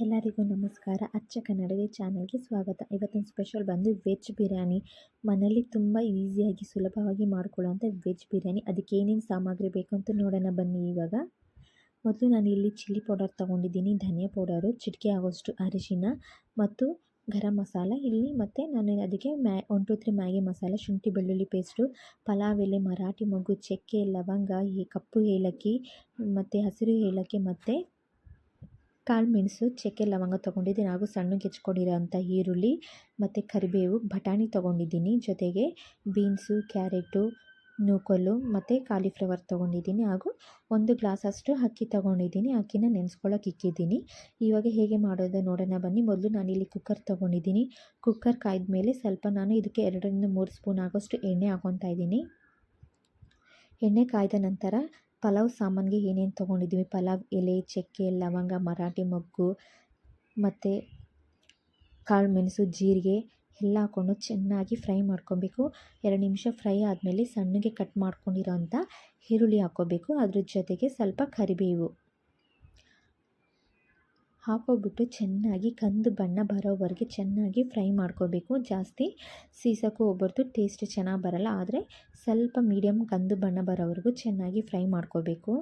ಎಲ್ಲರಿಗೂ ನಮಸ್ಕಾರ. ಅಚ್ಚ ಕನ್ನಡಗೆ ಚಾನಲ್ಗೆ ಸ್ವಾಗತ. ಇವತ್ತಿನ ಸ್ಪೆಷಲ್ ಬಂದು ವೆಜ್ ಬಿರಿಯಾನಿ. ಮನೇಲಿ ತುಂಬ ಈಸಿಯಾಗಿ ಸುಲಭವಾಗಿ ಮಾಡ್ಕೊಳ್ಳೋಂಥ ವೆಜ್ ಬಿರಿಯಾನಿ. ಅದಕ್ಕೆ ಏನೇನು ಸಾಮಗ್ರಿ ಬೇಕು ಅಂತ ನೋಡೋಣ ಬನ್ನಿ ಇವಾಗ. ಮೊದಲು ನಾನು ಇಲ್ಲಿ ಚಿಲ್ಲಿ ಪೌಡರ್ ತೊಗೊಂಡಿದ್ದೀನಿ, ಧನಿಯಾ ಪೌಡರು, ಚಿಟಿಕೆ ಆಗೋಷ್ಟು ಅರಿಶಿನ ಮತ್ತು ಗರಂ ಮಸಾಲ. ಇಲ್ಲಿ ಮತ್ತು ನಾನು ಅದಕ್ಕೆ ಮ್ಯಾ one two, three Maggi masala, ಶುಂಠಿ, ಬೆಳ್ಳುಳ್ಳಿ ಪೇಸ್ಟು, ಪಲಾವ್, ಎಲೆ, ಮರಾಠಿ, ಮೊಗ್ಗು, ಚಕ್ಕೆ, ಲವಂಗ ಈ ಕಪ್ಪು ಏಲಕ್ಕಿ, ಮತ್ತು ಹಸಿರು ಏಲಕ್ಕಿ, ಮತ್ತು ಕಾಳು ಮೆಣಸು, ಚಕ್ಕೆ ಲವಂಗ ತೊಗೊಂಡಿದ್ದೀನಿ ಹಾಗೂ ಸಣ್ಣಗೆ ಹೆಚ್ಕೊಂಡಿರೋ ಅಂಥ ಈರುಳ್ಳಿ ಮತ್ತು ಕರಿಬೇವು, ಬಟಾಣಿ ತೊಗೊಂಡಿದ್ದೀನಿ. ಜೊತೆಗೆ ಬೀನ್ಸು, ಕ್ಯಾರೆಟು, ನೂಕಲ್ಲು ಮತ್ತು ಕಾಲಿಫ್ಲವರ್ ತೊಗೊಂಡಿದ್ದೀನಿ ಹಾಗೂ ಒಂದು ಗ್ಲಾಸ್ ಅಷ್ಟು ಅಕ್ಕಿ ತೊಗೊಂಡಿದ್ದೀನಿ. ಅಕ್ಕಿನ ನೆನೆಸ್ಕೊಳ್ಳೋಕೆ ಇಕ್ಕಿದ್ದೀನಿ. ಇವಾಗ ಹೇಗೆ ಮಾಡೋದು ನೋಡೋಣ ಬನ್ನಿ. ಮೊದಲು ನಾನಿಲ್ಲಿ ಕುಕ್ಕರ್ ತೊಗೊಂಡಿದ್ದೀನಿ. ಕುಕ್ಕರ್ ಕಾಯ್ದ ಮೇಲೆ ಸ್ವಲ್ಪ ನಾನು ಇದಕ್ಕೆ ಎರಡರಿಂದ ಮೂರು ಸ್ಪೂನ್ ಆಗೋಷ್ಟು ಎಣ್ಣೆ ಹಾಕೊತಾ ಇದ್ದೀನಿ. ಎಣ್ಣೆ ಕಾಯ್ದ ನಂತರ ಪಲಾವ್ ಸಾಮಾನಿಗೆ ಏನೇನು ತೊಗೊಂಡಿದ್ದೀವಿ? ಪಲಾವ್, ಎಲೆ, ಚಕ್ಕೆ, ಲವಂಗ, ಮರಾಠಿ, ಮೊಗ್ಗು ಮತ್ತು ಕಾಳು ಮೆಣಸು, ಜೀರಿಗೆ ಎಲ್ಲ ಹಾಕ್ಕೊಂಡು ಚೆನ್ನಾಗಿ ಫ್ರೈ ಮಾಡ್ಕೊಬೇಕು. ಎರಡು ನಿಮಿಷ ಫ್ರೈ ಆದಮೇಲೆ ಸಣ್ಣಗೆ ಕಟ್ ಮಾಡ್ಕೊಂಡಿರೋ ಅಂಥ ಈರುಳ್ಳಿ ಹಾಕ್ಕೋಬೇಕು ಅದ್ರ ಜೊತೆಗೆ ಸ್ವಲ್ಪ ಕರಿಬೇವು. ಹಾಕೋಬಿಟ್ಟು ಚೆನ್ನಾಗಿ ಕಂದು ಬಣ್ಣ ಬರೋವರೆಗೆ ಚೆನ್ನಾಗಿ ಫ್ರೈ ಮಾಡ್ಕೋಬೇಕು. ಜಾಸ್ತಿ ಸೀಸೋಕ್ಕೂ ಹೋಗ್ಬಾರ್ದು ಟೇಸ್ಟ್ ಚೆನ್ನಾಗಿ ಬರಲ್ಲ, ಆದರೆ ಸ್ವಲ್ಪ ಮೀಡಿಯಮ್ ಕಂದು ಬಣ್ಣ ಬರೋವರೆಗೂ ಚೆನ್ನಾಗಿ ಫ್ರೈ ಮಾಡ್ಕೋಬೇಕು.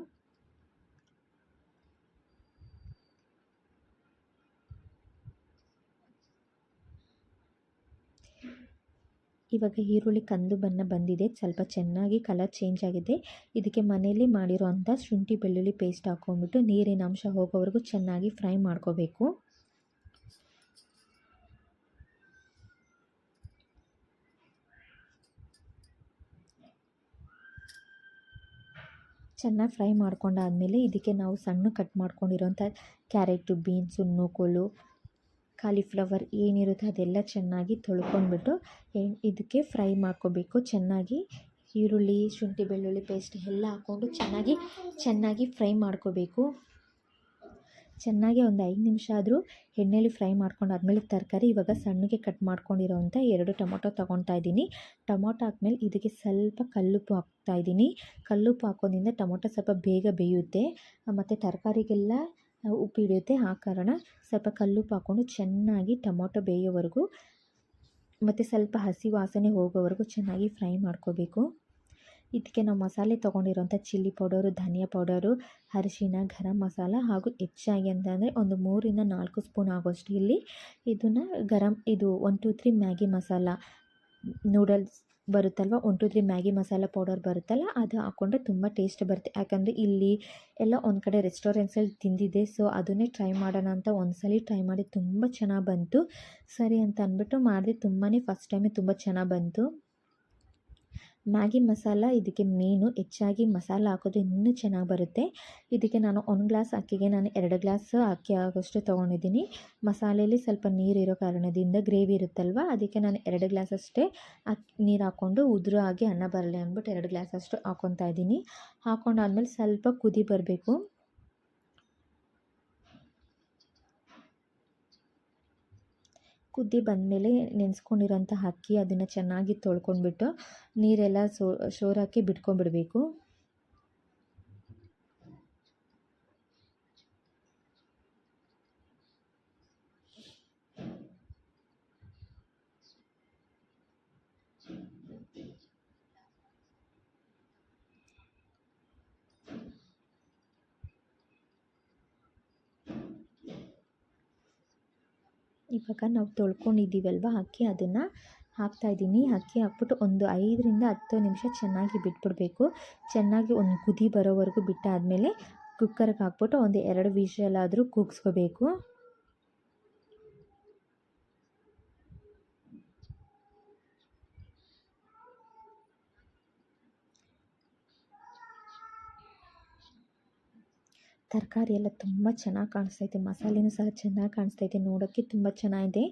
ಇವಾಗ ಈರುಳ್ಳಿ ಕಂದು ಬಣ್ಣ ಬಂದಿದೆ. ಸ್ವಲ್ಪ ಚೆನ್ನಾಗಿ ಕಲರ್ ಚೇಂಜ್ ಆಗಿದೆ. ಇದಕ್ಕೆ ಮನೆಯಲ್ಲಿ ಮಾಡಿರೋಂಥ ಶುಂಠಿ, ಬೆಳ್ಳುಳ್ಳಿ ಪೇಸ್ಟ್ ಹಾಕ್ಕೊಂಡ್ಬಿಟ್ಟು ನೀರಿನ ಅಂಶ ಹೋಗೋವರೆಗೂ ಚೆನ್ನಾಗಿ ಫ್ರೈ ಮಾಡ್ಕೋಬೇಕು. ಚೆನ್ನಾಗಿ ಫ್ರೈ ಮಾಡ್ಕೊಂಡಾದಮೇಲೆ ಇದಕ್ಕೆ ನಾವು ಸಣ್ಣ ಕಟ್ ಮಾಡ್ಕೊಂಡಿರೋಂಥ ಕ್ಯಾರೆಟು ಬೀನ್ಸು ನೂಕೋಲು ಕಾಲಿಫ್ಲವರ್ ಏನಿರುತ್ತೆ ಅದೆಲ್ಲ ಚೆನ್ನಾಗಿ ತೊಳ್ಕೊಂಡ್ಬಿಟ್ಟು ಇದಕ್ಕೆ ಫ್ರೈ ಮಾಡ್ಕೋಬೇಕು. ಚೆನ್ನಾಗಿ ಈರುಳ್ಳಿ, ಶುಂಠಿ, ಬೆಳ್ಳುಳ್ಳಿ ಪೇಸ್ಟ್ ಎಲ್ಲ ಹಾಕ್ಕೊಂಡು ಚೆನ್ನಾಗಿ ಚೆನ್ನಾಗಿ ಫ್ರೈ ಮಾಡ್ಕೋಬೇಕು. ಚೆನ್ನಾಗಿ ಒಂದು ಐದು ನಿಮಿಷ ಆದರೂ ಎಣ್ಣೆಲಿ ಫ್ರೈ ಮಾಡ್ಕೊಂಡಾದ್ಮೇಲೆ ತರಕಾರಿ ಇವಾಗ ಸಣ್ಣಗೆ ಕಟ್ ಮಾಡ್ಕೊಂಡಿರೋವಂಥ ಎರಡು ಟೊಮೊಟೊ ತೊಗೊತಾ ಇದ್ದೀನಿ. ಟೊಮೊಟೊ ಹಾಕ್ಮೇಲೆ ಇದಕ್ಕೆ ಸ್ವಲ್ಪ ಕಲ್ಲುಪ್ಪು ಹಾಕ್ತಾಯಿದ್ದೀನಿ ಕಲ್ಲುಪ್ಪು ಹಾಕೋದ್ರಿಂದ ಟೊಮೊಟೊ ಸ್ವಲ್ಪ ಬೇಗ ಬೇಯುತ್ತೆ. ಮತ್ತು ತರಕಾರಿಗೆಲ್ಲ ಉಪ್ಪು ಹಿಡಿಯುತ್ತೆ. ಆ ಕಾರಣ ಸ್ವಲ್ಪ ಕಲ್ಲುಪ್ಪು ಹಾಕ್ಕೊಂಡು ಚೆನ್ನಾಗಿ ಟೊಮೊಟೊ ಬೇಯೋವರೆಗೂ ಮತ್ತು ಸ್ವಲ್ಪ ಹಸಿ ವಾಸನೆ ಹೋಗೋವರೆಗೂ ಚೆನ್ನಾಗಿ ಫ್ರೈ ಮಾಡ್ಕೋಬೇಕು. ಇದಕ್ಕೆ ನಾವು ಮಸಾಲೆ ತೊಗೊಂಡಿರೋಂಥ ಚಿಲ್ಲಿ ಪೌಡರು, ಧನಿಯಾ ಪೌಡರು ಅರಿಶಿನ ಗರಂ ಮಸಾಲ ಹಾಗೂ ಹೆಚ್ಚಾಗಿ ಅಂತಂದರೆ ಒಂದು ಮೂರಿಂದ ನಾಲ್ಕು ಸ್ಪೂನ್ ಆಗೋಷ್ಟು ಇಲ್ಲಿ ಇದನ್ನು ಗರಂ ಇದು one two three Maggi masala noodles ಬರುತ್ತಲ್ವ? One two three Maggi masala powder ಬರುತ್ತಲ್ಲ, ಅದು ಹಾಕ್ಕೊಂಡ್ರೆ ತುಂಬ ಟೇಸ್ಟ್ ಬರುತ್ತೆ. ಯಾಕಂದರೆ ಇಲ್ಲಿ ಎಲ್ಲ ಒಂದು ಕಡೆ ರೆಸ್ಟೋರೆಂಟ್ಸಲ್ಲಿ ತಿಂದಿದ್ದೆ ಸೊ ಅದನ್ನೇ ಟ್ರೈ ಮಾಡೋಣ ಅಂತ ಒಂದು ಸಲ ಟ್ರೈ ಮಾಡಿ ತುಂಬ ಚೆನ್ನಾಗಿ ಬಂತು. ಸರಿ ಅಂತ ಅಂದ್ಬಿಟ್ಟು ಮಾಡಿದೆ ತುಂಬಾ ಫಸ್ಟ್ ಟೈಮೇ ತುಂಬ ಚೆನ್ನಾಗಿ ಬಂತು. ಮ್ಯಾಗಿ ಮಸಾಲ, ಇದಕ್ಕೆ ಮೇನು, ಹೆಚ್ಚಾಗಿ ಮಸಾಲ ಹಾಕೋದು ಇನ್ನೂ ಚೆನ್ನಾಗಿ ಬರುತ್ತೆ. ಇದಕ್ಕೆ ನಾನು ಒಂದು ಗ್ಲಾಸ್ ಅಕ್ಕಿಗೆ ನಾನು ಎರಡು ಗ್ಲಾಸ್ ಅಕ್ಕಿ ಆಗೋಷ್ಟು ತೊಗೊಂಡಿದ್ದೀನಿ. ಮಸಾಲೆಯಲ್ಲಿ ಸ್ವಲ್ಪ ನೀರಿರೋ ಕಾರಣದಿಂದ ಗ್ರೇವಿ ಇರುತ್ತಲ್ವ, ಅದಕ್ಕೆ ನಾನು ಎರಡು ಗ್ಲಾಸ್ ಅಷ್ಟೇ ಅಕ್ಕಿ ನೀರು ಹಾಕ್ಕೊಂಡು ಉದುರು ಆಗಿ ಅನ್ನ ಬರಲಿ ಅಂದ್ಬಿಟ್ಟು ಎರಡು ಗ್ಲಾಸ್ ಅಷ್ಟು ಹಾಕ್ಕೊತಾ ಇದ್ದೀನಿ. ಹಾಕ್ಕೊಂಡಾದ್ಮೇಲೆ ಸ್ವಲ್ಪ ಕುದಿ ಬರಬೇಕು. ಕುದ್ದಿ ಬಂದಮೇಲೆ ನೆನೆಸ್ಕೊಂಡಿರೋಂಥ ಅಕ್ಕಿ ಅದನ್ನು ಚೆನ್ನಾಗಿ ತೊಳ್ಕೊಂಡ್ಬಿಟ್ಟು ನೀರೆಲ್ಲ ಸೋರಾಕಿ ಬಿಟ್ಕೊಂಡ್ಬಿಡ್ಬೇಕು. ಇವಾಗ ನಾವು ತೊಳ್ಕೊಂಡಿದ್ದೀವಲ್ವ? ಅಕ್ಕಿ ಅದನ್ನು ಹಾಕ್ತಾಯಿದ್ದೀನಿ ಅಕ್ಕಿ ಹಾಕ್ಬಿಟ್ಟು ಒಂದು ಐದರಿಂದ ಹತ್ತು ನಿಮಿಷ ಚೆನ್ನಾಗಿ ಬಿಟ್ಬಿಡಬೇಕು. ಚೆನ್ನಾಗಿ ಒಂದು ಕುದಿ ಬರೋವರೆಗೂ ಬಿಟ್ಟಾದಮೇಲೆ ಕುಕ್ಕರ್ಗೆ ಹಾಕ್ಬಿಟ್ಟು ಒಂದು ಎರಡು ವಿಷಲಾದರೂ ಕೂಗಿಸ್ಕೋಬೇಕು. ತರಕಾರಿ ಎಲ್ಲ ತುಂಬ ಚೆನ್ನಾಗಿ ಕಾಣಿಸ್ತೈತೆ. ಮಸಾಲೆನೂ ಸಹ ಚೆನ್ನಾಗಿ ಕಾಣಿಸ್ತೈತೆ. ನೋಡೋಕ್ಕೆ ತುಂಬ ಚೆನ್ನಾಗಿದೆ.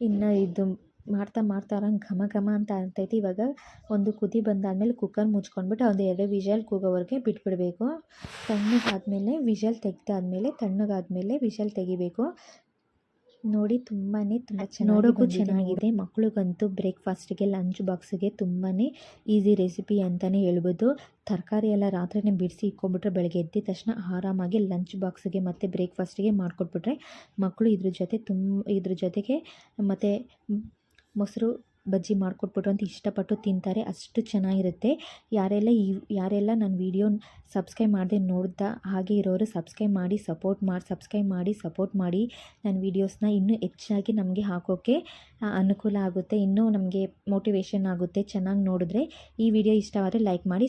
ಇನ್ನು ಇದು ಮಾಡ್ತಾ ಮಾಡ್ತಾ ಘಮ ಘಮ ಅಂತ ಅಂತೈತಿ ಇವಾಗ ಒಂದು ಕುದಿ ಬಂದಾದಮೇಲೆ ಕುಕ್ಕರ್ ಮುಚ್ಕೊಂಡ್ಬಿಟ್ಟು ಒಂದು ಎರಡು ವಿಜಲ್ ಕೂಗೋವರೆಗೆ ಬಿಟ್ಬಿಡಬೇಕು. ತಣ್ಣಗಾದಮೇಲೆ ವಿಷಲ್ ತೆಗೆದಾದ್ಮೇಲೆ ತಣ್ಣಗಾದಮೇಲೆ ವಿಜಲ್ ತೆಗಿಬೇಕು. ನೋಡಿ ತುಂಬಾ ತುಂಬ ನೋಡೋಕ್ಕೂ ಚೆನ್ನಾಗಿದೆ. ಮಕ್ಕಳಿಗಂತೂ ಬ್ರೇಕ್ಫಾಸ್ಟ್ಗೆ ಲಂಚ್ ಬಾಕ್ಸ್ಗೆ ತುಂಬಾ ಈಸಿ ರೆಸಿಪಿ ಅಂತಲೇ ಹೇಳ್ಬೋದು. ತರಕಾರಿ ಎಲ್ಲ ರಾತ್ರಿನೇ ಬಿಡಿಸಿ ಇಕ್ಕೊಂಬಿಟ್ರೆ ಬೆಳಗ್ಗೆ ಎದ್ದ ತಕ್ಷಣ ಆರಾಮಾಗಿ ಲಂಚ್ ಬಾಕ್ಸ್ಗೆ ಮತ್ತು ಬ್ರೇಕ್ಫಾಸ್ಟ್ಗೆ ಮಾಡಿಕೊಟ್ಬಿಟ್ರೆ ಮಕ್ಕಳು ಇದ್ರ ಜೊತೆ ತುಂಬ ಇದ್ರ ಜೊತೆಗೆ ಮತ್ತು ಮೊಸರು ಬಜ್ಜಿ ಮಾಡಿಕೊಟ್ಬಿಟ್ರು ಅಂತ ಇಷ್ಟಪಟ್ಟು ತಿಂತಾರೆ. ಅಷ್ಟು ಚೆನ್ನಾಗಿರುತ್ತೆ. ಯಾರೆಲ್ಲ ಈ ಯಾರೆಲ್ಲ ನನ್ನ ವೀಡಿಯೋ ಸಬ್ಸ್ಕ್ರೈಬ್ ಮಾಡದೆ ನೋಡ್ತಾ ಹಾಗೆ ಇರೋರು ಸಬ್ಸ್ಕ್ರೈಬ್ ಮಾಡಿ, ಸಪೋರ್ಟ್ ಮಾಡಿ, ಸಬ್ಸ್ಕ್ರೈಬ್ ಮಾಡಿ, ಸಪೋರ್ಟ್ ಮಾಡಿ ನನ್ನ ವೀಡಿಯೋಸ್ನ ಇನ್ನೂ ಹೆಚ್ಚಾಗಿ ನಮಗೆ ಹಾಕೋಕ್ಕೆ ಅನುಕೂಲ ಆಗುತ್ತೆ. ಇನ್ನೂ ನಮಗೆ ಮೋಟಿವೇಶನ್ ಆಗುತ್ತೆ ಚೆನ್ನಾಗಿ ನೋಡಿದ್ರೆ. ಈ ವಿಡಿಯೋ ಇಷ್ಟವಾದರೆ ಲೈಕ್ ಮಾಡಿ